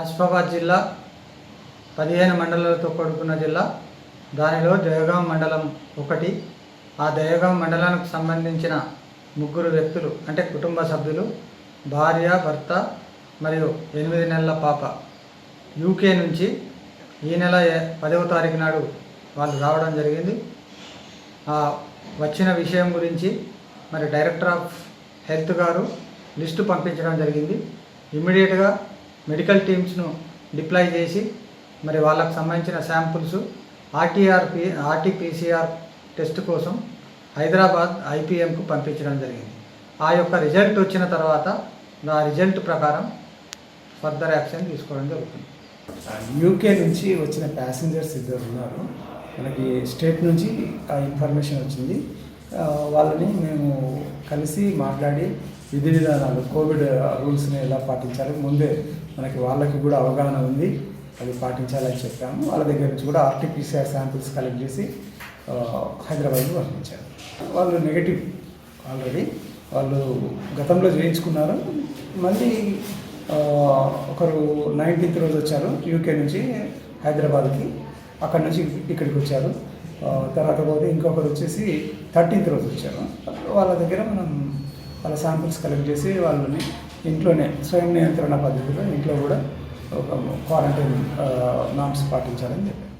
ఆసిఫాబాద్ జిల్లా పదిహేను మండలాలతో కూడుకున్న జిల్లా దానిలో దయగాం మండలం ఒకటి. ఆ దయగాం మండలానికి సంబంధించిన ముగ్గురు వ్యక్తులు అంటే కుటుంబ సభ్యులు భార్య భర్త మరియు ఎనిమిది నెలల పాప. యూకే నుంచి ఈ నెల పదవ తారీఖు నాడు వాళ్ళు రావడం జరిగింది. ఆ వచ్చిన విషయం గురించి మరి డైరెక్టర్ ఆఫ్ హెల్త్ గారు లిస్టు పంపించడం జరిగింది. ఇమ్మీడియట్గా మెడికల్ టీమ్స్ను డిప్లాయ్ చేసి మరి వాళ్ళకు సంబంధించిన శాంపుల్స్ ఆర్టీఆర్పి ఆర్టీపీసీఆర్ టెస్ట్ కోసం హైదరాబాద్ ఐపీఎంకు పంపించడం జరిగింది. ఆ యొక్క రిజల్ట్ వచ్చిన తర్వాత ఆ రిజల్ట్ ప్రకారం ఫర్దర్ యాక్షన్ తీసుకోవడం జరుగుతుంది. యూకే నుంచి వచ్చిన ప్యాసింజర్స్ ఇద్దరు ఉన్నారు. మనకి స్టేట్ నుంచి ఆ ఇన్ఫర్మేషన్ వచ్చింది. వాళ్ళని మేము కలిసి మాట్లాడి విధి విధానాలు కోవిడ్ రూల్స్ని ఎలా పాటించాలి ముందే మనకి వాళ్ళకి కూడా అవగాహన ఉంది అది పాటించాలని చెప్పాము. వాళ్ళ దగ్గర నుంచి కూడా ఆర్టీపీసీఆర్ శాంపిల్స్ కలెక్ట్ చేసి హైదరాబాద్కి పంపించారు. వాళ్ళు నెగటివ్ ఆల్రెడీ. వాళ్ళు గతంలో చేయించుకున్నారు. మళ్ళీ ఒకరు నైన్టీన్త్ రోజు వచ్చారు యూకే నుంచి హైదరాబాద్కి. అక్కడ నుంచి ఇక్కడికి వచ్చారు. తర్వాత పోతే ఇంకొకరు వచ్చేసి థర్టీన్త్ రోజు వచ్చారు. వాళ్ళ దగ్గర మనం వాళ్ళ శాంపిల్స్ కలెక్ట్ చేసి వాళ్ళని ఇంట్లోనే స్వయం నియంత్రణ పద్ధతిలో ఇంట్లో కూడా ఒక క్వారంటైన్ నామ్స్ పాటించాలని చెప్పారు.